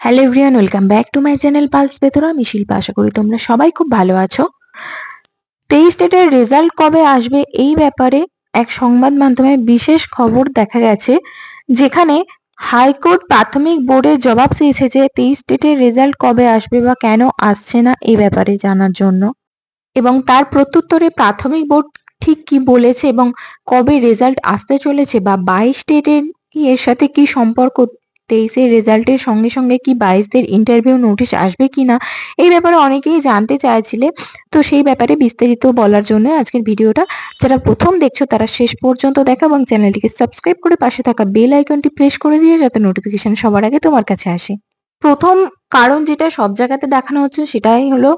Hello everyone welcome back to my channel pulse বেতরা আমি শিল্পা, আশা করি তোমরা সবাই খুব ভালো আছো। তেইশ ডেটের রেজাল্ট কবে আসবে এই ব্যাপারে এক সংবাদ মাধ্যমে বিশেষ খবর দেখা গেছে, যেখানে হাইকোর্ট প্রাথমিক বোর্ডের জবাব চেয়েছে যে তেইশ ডেটের রেজাল্ট কবে আসবে বা কেন আসছে না এই ব্যাপারে জানার জন্য। এবং তার প্রত্যুত্তরে প্রাথমিক বোর্ড ঠিক কি বলেছে এবং কবে রেজাল্ট আসতে চলেছে বা বাইশ ডেটের এর সাথে কি সম্পর্ক তেইশের রেজাল্টের সঙ্গে সঙ্গে কি বাইশদের ইন্টারভিউ নোটিশ আসবে কি না এই ব্যাপারে অনেকেই জানতে চাইছিলে। তো সেই ব্যাপারে বিস্তারিত বলার জন্য আজকের ভিডিওটা যারা প্রথম দেখছ তারা শেষ পর্যন্ত দেখা এবং চ্যানেলটিকে সাবস্ক্রাইব করে পাশে থাকা বেল আইকনটি প্রেস করে দিয়ে যাতে নোটিফিকেশন সবার আগে তোমার কাছে আসে। প্রথম কারণ যেটা সব জায়গাতে দেখানো হচ্ছে সেটাই হলো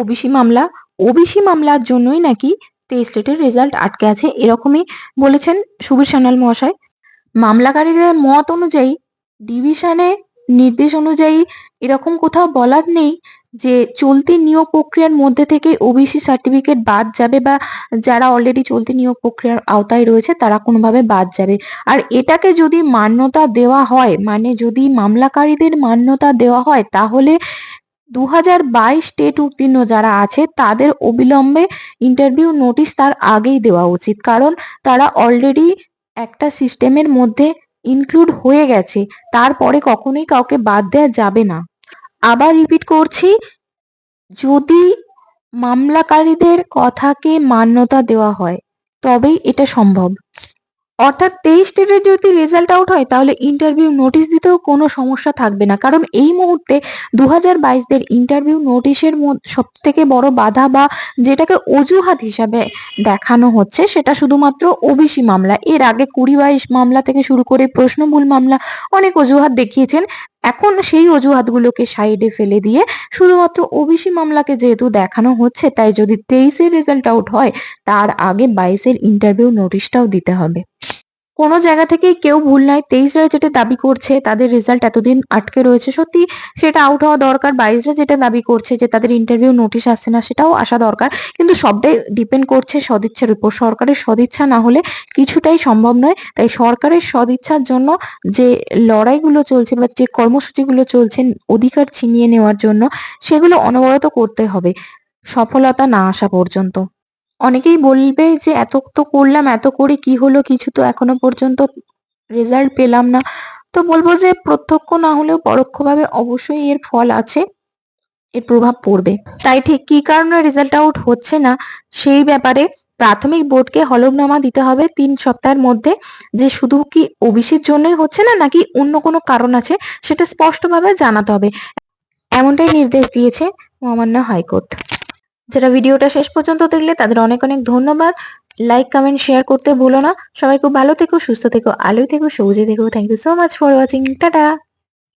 ওবিসি মামলা। ওবিসি মামলার জন্যই নাকি তেইশ স্টেটের রেজাল্ট আটকে আছে, এরকমই বলেছেন সুবীর সান্যাল মহাশয়। মামলাকারীদের মত অনুযায়ী ডিভিশনে নির্দেশ অনুযায়ী এরকম কোথাও বলার নেই যে চলতি নিয়োগ প্রক্রিয়ার মধ্যে থেকে ওবিসি সার্টিফিকেট বাদ যাবে বা যারা অলরেডি চলতি নিয়োগ প্রক্রিয়ার আওতায় রয়েছে তারা কোনোভাবে বাদ যাবে। আর এটাকে যদি মান্যতা দেওয়া হয় মানে যদি মামলাকারীদের মান্যতা দেওয়া হয়, তাহলে দু হাজার বাইশ টেট উত্তীর্ণ যারা আছে, তাদের অবিলম্বে ইন্টারভিউ নোটিশ তার আগেই দেওয়া উচিত। কারণ তারা অলরেডি একটা সিস্টেমের মধ্যে ইনক্লুড হয়ে গেছে, তারপরে কখনোই কাউকে বাদ দেওয়া যাবে না। আবার রিপিট করছি, যদি মামলাকারীদের কথাকে মান্যতা দেওয়া হয়, তবেই এটা সম্ভব। অর্থাৎ তেইশ ডেটে যদি রেজাল্ট আউট হয়, তাহলে ইন্টারভিউ নোটিশ দিতেও কোনো সমস্যা থাকবে না। কারণ এই মুহূর্তে দু হাজার বাইশদের ইন্টারভিউ নোটিশের সব থেকে বড় বাধা বা যেটাকে অজুহাত হিসাবে দেখানো হচ্ছে, সেটা শুধুমাত্র ওবিসি মামলা। এর আগে কুড়ি বাইশ মামলা থেকে শুরু করে প্রশ্নমূল মামলা অনেক অজুহাত দেখিয়েছেন। এখন সেই অজুহাতগুলোকে সাইডে ফেলে দিয়ে শুধুমাত্র ওবিসি মামলাকে যেহেতু দেখানো হচ্ছে, তাই যদি তেইশের রেজাল্ট আউট হয়, তার আগে বাইশের ইন্টারভিউ নোটিশটাও দিতে হবে। কোনো জায়গা থেকে কেউ ভুল নয় তেইশরা যেটা দাবি করছে, তাদের রেজাল্ট এতদিন আটকে রয়েছে। সত্যি, সেটা আউট হওয়া দরকার। বাইশরা যেটা দাবি করছে যে, তাদের ইন্টারভিউ নোটিশ আসছে না, সেটাও আসা দরকার। কিন্তু সবটাই ডিপেন্ড করছে সদিচ্ছার উপর। সরকারের সদিচ্ছা না হলে কিছুটাই সম্ভব নয়। তাই সরকারের সদিচ্ছার জন্য যে লড়াইগুলো চলছে বা যে কর্মসূচিগুলো চলছে, অধিকার ছিনিয়ে নেওয়ার জন্য, সেগুলো অনবরত করতে হবে। সফলতা না আসা পর্যন্ত। অনেকেই বলবে যে, এত তো করলাম, এত করে কি হলো? কিছু তো এখনও পর্যন্ত রেজাল্ট পেলাম না। তো বলব যে, প্রত্যক্ষ না হলেও পরোক্ষভাবে অবশ্যই এর ফল আছে, এর প্রভাব পড়বে। তাই ঠিক কি কারণে রেজাল্ট আউট হচ্ছে না, সেই ব্যাপারে প্রাথমিক বোর্ডকে হলফনামা দিতে হবে তিন সপ্তাহের মধ্যে, যে শুধু কি ওবিসির জন্যই হচ্ছে না, নাকি অন্য কোনো কারণ আছে, সেটা স্পষ্টভাবে জানাতে হবে। এমনটাই নির্দেশ দিয়েছে মহামান্য হাইকোর্ট। যারা ভিডিওটা শেষ পর্যন্ত দেখলে তাদের অনেক অনেক ধন্যবাদ। লাইক কমেন্ট শেয়ার করতে ভুলো না। সবাই খুব ভালো থেকো, সুস্থ থেকো, আলোয় থেকো, সবুজে থেকো। Thank you so much for watching tata!